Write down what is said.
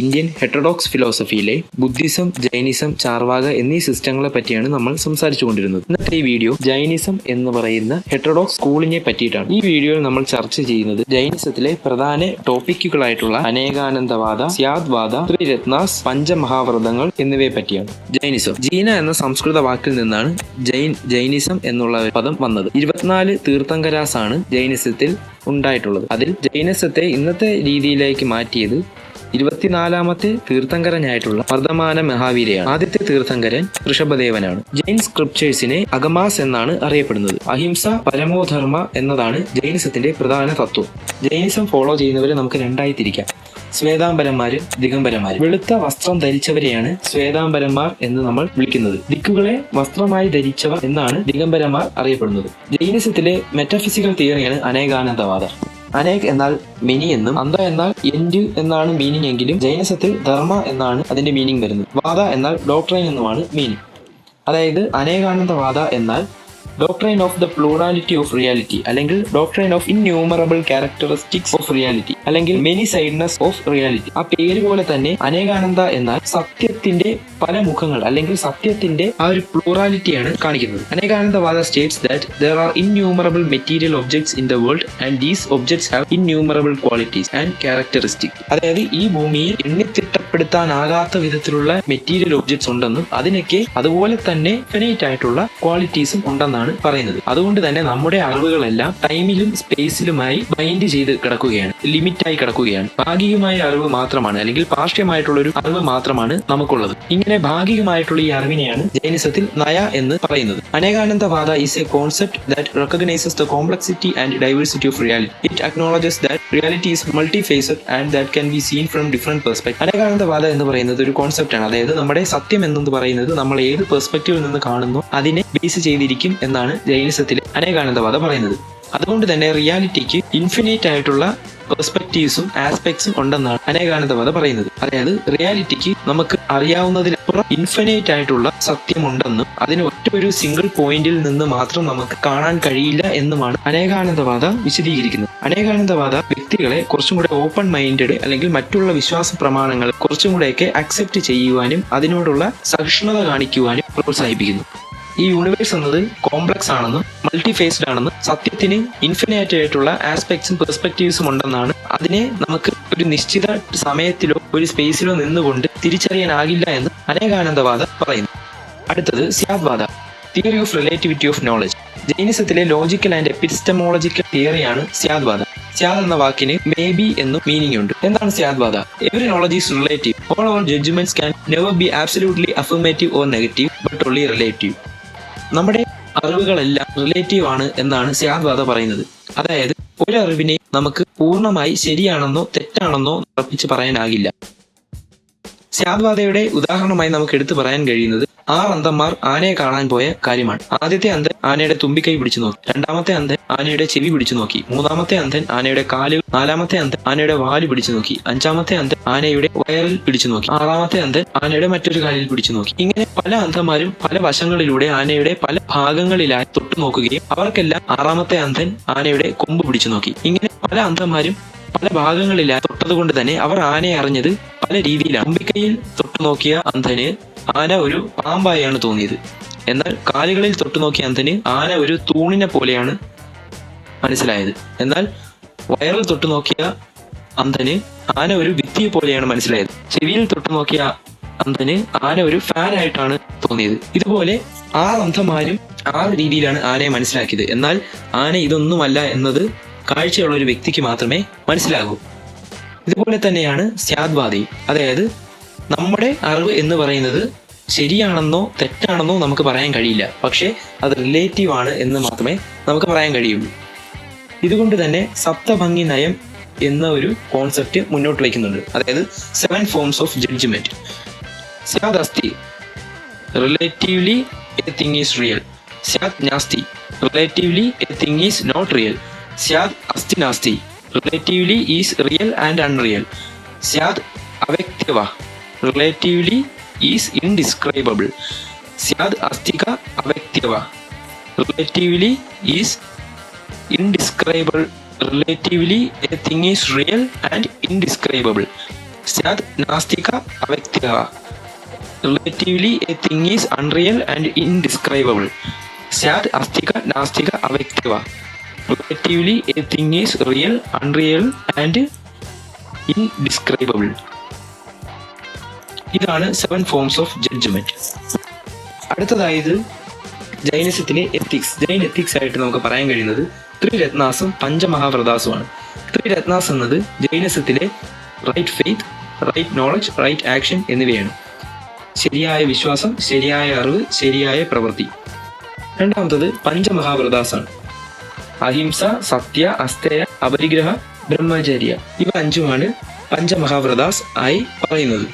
Indian heterodox ഫിലോസഫിയിലെ Buddhism Jainism Charvaka എന്നീ സിസ്റ്റങ്ങളെ പറ്റിയാണ് നമ്മൾ സംസാരിച്ചു കൊണ്ടിരുന്നത് ഇന്നത്തെ ഈ വീഡിയോ ജൈനിസം എന്ന് പറയുന്ന ഹെറ്ററോഡോക്സ് സ്കൂളിനെ പറ്റിയിട്ടാണ്. ഈ വീഡിയോയിൽ നമ്മൾ ചർച്ച ചെയ്യുന്നത് ജൈനിസത്തിലെ പ്രധാന ടോപ്പിക്കുകളായിട്ടുള്ള അനേകാനന്ദവാദ സ്യാദ്വാദ ത്രിരത്നാസ് പഞ്ചമഹാവ്രതങ്ങൾ എന്നിവയെ പറ്റിയാണ്. ജൈനിസം. ജീന എന്ന സംസ്കൃത വാക്കിൽ നിന്നാണ് ജൈൻ ജൈനിസം എന്നുള്ള പദം വന്നത്. ഇരുപത്തിനാല് തീർത്ഥങ്കരാസാണ് ജൈനിസത്തിൽ ഉണ്ടായിട്ടുള്ളത്. അതിൽ ജൈനസത്തെ ഇന്നത്തെ രീതിയിലേക്ക് മാറ്റിയത് ഇരുപത്തിനാലാമത്തെ തീർത്ഥങ്കരനായിട്ടുള്ള വർദ്ധമാന മഹാവീരയാണ്. ആദ്യത്തെ തീർത്ഥങ്കരൻ ഋഷഭദേവനാണ്. ജൈൻ സ്ക്രിപ്റ്റേഴ്സിനെ അഗമാസ് എന്നാണ് അറിയപ്പെടുന്നത്. അഹിംസ പരമോധർമ്മ എന്നതാണ് ജൈനിസത്തിന്റെ പ്രധാന തത്വം. ജൈനിസം ഫോളോ ചെയ്യുന്നവരെ നമുക്ക് രണ്ടായി തിരിക്കാം. ശ്വേതാംബരന്മാരും ദിഗംബരന്മാരും. വെളുത്ത വസ്ത്രം ധരിച്ചവരെയാണ് ശ്വേതാംബരന്മാർ എന്ന് നമ്മൾ വിളിക്കുന്നത്. ദിക്കുകളെ വസ്ത്രമായി ധരിച്ചവർ എന്നാണ് ദിഗംബരന്മാർ അറിയപ്പെടുന്നത്. ജൈനിസത്തിലെ മെറ്റഫിസിക്കൽ തിയറിയാണ് അനേകാനന്ദവാദം. അനേക് എന്നാൽ മിനി എന്നും അന്ത എന്നാൽ എൻഡ് എന്നാണ് മീനിങ് എങ്കിലും ജൈനസത്തിൽ ധർമ്മ എന്നാണ് അതിന്റെ മീനിങ് വരുന്നത്. വാദ എന്നാൽ ഡോക്ട്രൈൻ എന്നുമാണ് മീനിങ്. അതായത് അനേകാനന്ദവാദ എന്നാൽ doctrine of the plurality of reality അല്ലെങ്കിൽ doctrine of innumerable characteristics of reality അല്ലെങ്കിൽ മെനി സൈഡ്നെസ് ഓഫ് റിയാലിറ്റി ആ പേര് പോലെ തന്നെ അനേകാനന്ദ എന്നാൽ സത്യത്തിന്റെ പല മുഖങ്ങൾ അല്ലെങ്കിൽ സത്യത്തിന്റെ ആ ഒരു പ്ലൂറാലിറ്റിയാണ് കാണിക്കുന്നത്. Anekantavada states that there are innumerable material objects in the world and these objects have innumerable qualities and characteristic അതായത് ഈ ഭൂമിയിൽ എണ്ണിത്തിട്ടപ്പെടുത്താനാകാത്ത വിധത്തിലുള്ള മെറ്റീരിയൽ ഒബ്ജക്ട്സ് ഉണ്ടെന്നും അതിനൊക്കെ അതുപോലെ തന്നെ ഫിനൈറ്റ് ആയിട്ടുള്ള ക്വാളിറ്റീസും ഉണ്ടെന്നാണ് പറയുന്നത്. അതുകൊണ്ട് തന്നെ നമ്മുടെ അറിവുകളെല്ലാം ടൈമിലും സ്പേസിലുമായി ബൈൻഡ് ചെയ്ത് കിടക്കുകയാണ്. ലിമിറ്റായി കിടക്കുകയാണ്. ഭാഗികമായ അറിവ് മാത്രമാണ് അല്ലെങ്കിൽ പാർഷ്യമായിട്ടുള്ള ഒരു അറിവ് മാത്രമാണ് നമുക്കുള്ളത്. ഇങ്ങനെ ഭാഗികമായിട്ടുള്ള ഈ അറിവിനെയാണ് ജൈനിസത്തിൽ നയ എന്ന് പറയുന്നത്. Anekantavada is a concept that recognises the complexity and diversity of reality it acknowledges that reality is multi faceted and that can be seen from different perspective Anekantavada എന്ന് പറയുന്നത് ഒരു കോൺസെപ്റ്റ് ആണ്. അതായത് നമ്മുടെ സത്യം എന്നത് പറയുന്നത് നമ്മൾ ഏത് പെർസ്പെക്റ്റീവിൽ നിന്ന് കാണുന്നു അതിനെ ബേസ് ചെയ്തിരിക്കും എന്നാണ് ജൈനിസത്തിലെ അനേകാനന്ദവാദ പറയുന്നത്. അതുകൊണ്ട് തന്നെ റിയാലിറ്റിക്ക് ഇൻഫിനിറ്റ് ആയിട്ടുള്ള പെർസ്പെക്റ്റീവ്സും ആസ്പെക്ട്സും ഉണ്ടെന്നാണ് അനേകാനന്ദവാദ പറയുന്നത്. അതായത് റിയാലിറ്റിക്ക് നമുക്ക് അറിയാവുന്നതിനപ്പുറം ഇൻഫിനൈറ്റ് ആയിട്ടുള്ള സത്യമുണ്ടെന്നും അതിന് ഒറ്റ ഒരു സിംഗിൾ പോയിന്റിൽ നിന്ന് മാത്രം നമുക്ക് കാണാൻ കഴിയില്ല എന്നുമാണ് അനേകാനന്ദവാദ വിശദീകരിക്കുന്നത്. അനേകാനന്ദവാദ വ്യക്തികളെ കുറച്ചും കൂടെ ഓപ്പൺ മൈൻഡഡ് അല്ലെങ്കിൽ മറ്റുള്ള വിശ്വാസ പ്രമാണങ്ങൾ കുറച്ചും കൂടെയൊക്കെ അക്സെപ്റ്റ് ചെയ്യുവാനും അതിനോടുള്ള സഹിഷ്ണുത കാണിക്കുവാനും പ്രോത്സാഹിപ്പിക്കുന്നു. ഈ യൂണിവേഴ്സ് എന്നത് കോംപ്ലക്സ് ആണെന്നും മൾട്ടി ഫേസ്ഡ് ആണെന്നും സത്യത്തിന് ഇൻഫിനൈറ്റ് ആയിട്ടുള്ള ആസ്പെക്ട്സും പെർസ്പെക്റ്റീവ്സും ഉണ്ടെന്നാണ് അതിനെ നമുക്ക് ഒരു നിശ്ചിത സമയത്തിലോ ഒരു സ്പേസിലോ നിന്നുകൊണ്ട് തിരിച്ചറിയാനാകില്ല എന്ന് അനേകാനന്ദവാദ പറയുന്നു. അടുത്തത് Syadvada theory of relativity of knowledge ജൈനിസത്തിലെ logical and epistemological തിയറിയാണ് സ്യാദ്വാദ സ്യാദ് എന്ന വാക്കിന് മേ ബി എന്നും മീനിങ് ഉണ്ട്. എന്താണ് Syadvada every knowledge is relative all our judgements can never be absolutely affirmative or negative but only relative നമ്മുടെ അറിവുകളെല്ലാം റിലേറ്റീവ് ആണ് എന്നാണ് സ്യാദ്വാദ പറയുന്നത്. അതായത് ഒരു നമുക്ക് പൂർണമായി ശരിയാണെന്നോ തെറ്റാണെന്നോ ഉറപ്പിച്ച് പറയാനാകില്ല. സ്യാദ്വാദയുടെ ഉദാഹരണമായി നമുക്ക് എടുത്തു പറയാൻ കഴിയുന്നത് ആറ് അന്തന്മാർ ആനയെ കാണാൻ പോയ കാര്യമാണ്. ആദ്യത്തെ അന്ധൻ ആനയുടെ തുമ്പിക്കൈ പിടിച്ചു നോക്കി. രണ്ടാമത്തെ അന്ധൻ ആനയുടെ ചെവി പിടിച്ചു നോക്കി. മൂന്നാമത്തെ അന്ധൻ ആനയുടെ കാൽ നാലാമത്തെ അന്ധൻ ആനയുടെ വാൽ പിടിച്ചു നോക്കി. അഞ്ചാമത്തെ അന്ധൻ ആനയുടെ വയറിൽ പിടിച്ചു നോക്കി. ആറാമത്തെ അന്ധൻ ആനയുടെ മറ്റൊരു കാലിൽ പിടിച്ചു നോക്കി. ഇങ്ങനെ പല അന്ധന്മാരും പല വശങ്ങളിലൂടെ ആനയുടെ പല ഭാഗങ്ങളിലായി തൊട്ടു നോക്കുകയും അവർക്കെല്ലാം ആറാമത്തെ അന്ധൻ ആനയുടെ കൊമ്പ് പിടിച്ചു നോക്കി. ഇങ്ങനെ പല അന്ധന്മാരും പല ഭാഗങ്ങളിലായി തൊട്ടത് കൊണ്ട് തന്നെ അവർ ആനയെ അറിഞ്ഞത് പല രീതിയിലാണ് അമ്പിക്കയിൽ തൊട്ടു നോക്കിയ അന്ധന് ആന ഒരു പാമ്പായാണ് തോന്നിയത്. എന്നാൽ കാലുകളിൽ തൊട്ടു നോക്കിയ അന്ധന് ആന ഒരു തൂണിനെ പോലെയാണ് മനസ്സിലായത്. എന്നാൽ വയറിൽ തൊട്ടു നോക്കിയ അന്ധന് ആന ഒരു ഭിത്തിയെ പോലെയാണ് മനസ്സിലായത്. ചെവിയിൽ തൊട്ടു നോക്കിയ അന്ധന് ആന ഒരു ഫാൻ ആയിട്ടാണ് തോന്നിയത്. ഇതുപോലെ ആ അന്ധമാരും ആറ് രീതിയിലാണ് ആനയെ മനസ്സിലാക്കിയത്. എന്നാൽ ആന ഇതൊന്നുമല്ല എന്നത് കാഴ്ചയുള്ള ഒരു വ്യക്തിക്ക് മാത്രമേ മനസ്സിലാകൂ. ഇതുപോലെ തന്നെയാണ് സ്യാദ്വാദി. അതായത് നമ്മുടെ അറിവ് എന്ന് പറയുന്നത് ശരിയാണെന്നോ തെറ്റാണെന്നോ നമുക്ക് പറയാൻ കഴിയില്ല. പക്ഷേ അത് റിലേറ്റീവ് ആണ് എന്ന് മാത്രമേ നമുക്ക് പറയാൻ കഴിയുള്ളൂ. ഇതുകൊണ്ട് തന്നെ സപ്തഭംഗി നയം എന്ന ഒരു കോൺസെപ്റ്റ് മുന്നോട്ട് വയ്ക്കുന്നുണ്ട്. അതായത് സെവൻ ഫോംസ് ഓഫ് ജഡ്ജ്മെന്റ് സ്യാദ് അസ്തി relatively a thing is real സ്യാദ് നാസ്തി relatively a thing is not real സ്യാദ് അസ്തി നാസ്തി. Relatively is real and unreal. സ്യാദ് അവ്യക്തവ. Relatively is indescribable സ്യാദ് അസ്തിക അവ്യക്തവ. Relatively is indescribable. Relatively a thing is real and indescribable. സ്യാദ് നാസ്തിക അവ്യക്തക relatively a thing is unreal and indescribable. സ്യാദ് അസ്തിക നാസ്തിക അവ്യക്തക relatively a thing is real unreal and indescribable ഇതാണ് seven forms of judgement അടുത്തതായത് ജൈനസത്തിലെ ethics Jain ethics ആയിട്ട് നമുക്ക് പറയാൻ കഴിയുന്നത് ത്രിരത്നാസും പഞ്ചമഹാവ്രതാസുമാണ്. ത്രിരത്നാസ് എന്നത് ജൈനസത്തിലെ right faith right knowledge right action എന്നിവയാണ്. ശരിയായ വിശ്വാസം ശരിയായ അറിവ് ശരിയായ പ്രവൃത്തി. രണ്ടാമത്തത് പഞ്ചമഹാവ്രതാസാണ്. അഹിംസ സത്യ അസ്തേയ അപരിഗ്രഹ ബ്രഹ്മചര്യ. ഇവ അഞ്ചുമാണ് പഞ്ചമഹാവ്രതാസ് ആയി പറയുന്നത്.